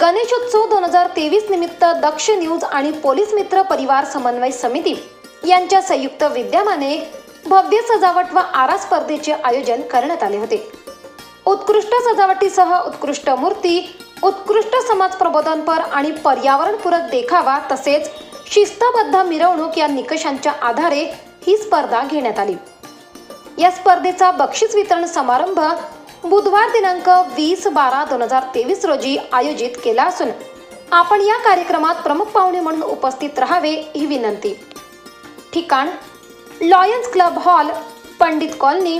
गणेशोत्सव दोन हजार तेवीस निमित्त दक्ष न्यूज आणि पोलीस मित्र परिवार समन्वय समिती यांच्या संयुक्त विद्यमाने भव्य सजावट व आरा स्पर्धेचे आयोजन करण्यात आले होते. उत्कृष्ट सजावटीसह उत्कृष्ट मूर्ती उत्कृष्ट समाज प्रबोधनपर आणि पर्यावरणपूरक देखावा तसेच शिस्तबद्ध मिरवणूक या निकषांच्या आधारे ही स्पर्धा घेण्यात आली. या स्पर्धेचा बक्षीस वितरण समारंभ बुधवार दिनांक वीस बारा दोन हजार तेवीस रोजी आयोजित केला असून आपण या कार्यक्रमात प्रमुख पाहुणे म्हणून उपस्थित राहावे ही विनंती. ठिकाण Lions club hall Pandit colony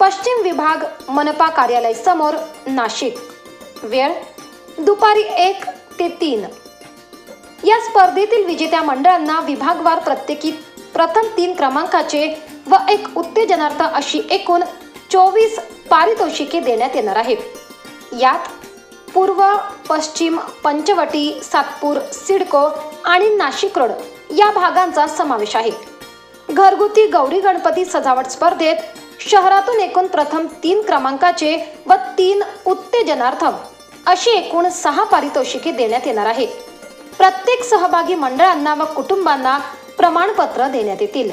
पश्चिम विभाग मनपा कार्यालय समोर नाशिक. वेळ दुपारी एक ते तीन. या स्पर्धेतील विजेत्या मंडळांना विभागवार प्रत्येकी प्रथम तीन क्रमांकाचे व एक उत्तेजनार्थ अशी एकूण चोवीस पारितोषिके देण्यात येणार आहेत. यात पूर्व पश्चिम पंचवटी सातपूर सिडको आणि नाशिक रोड या भागांचा समावेश आहे. घरगुती गौरी गणपती सजावट स्पर्धेत शहरातून एकूण प्रथम तीन क्रमांकाचे व तीन उत्तेजनार्थ अशी एकूण सहा पारितोषिके देण्यात येणार आहे प्रत्येक सहभागी मंडळांना व कुटुंबांना प्रमाणपत्र देण्यात येतील.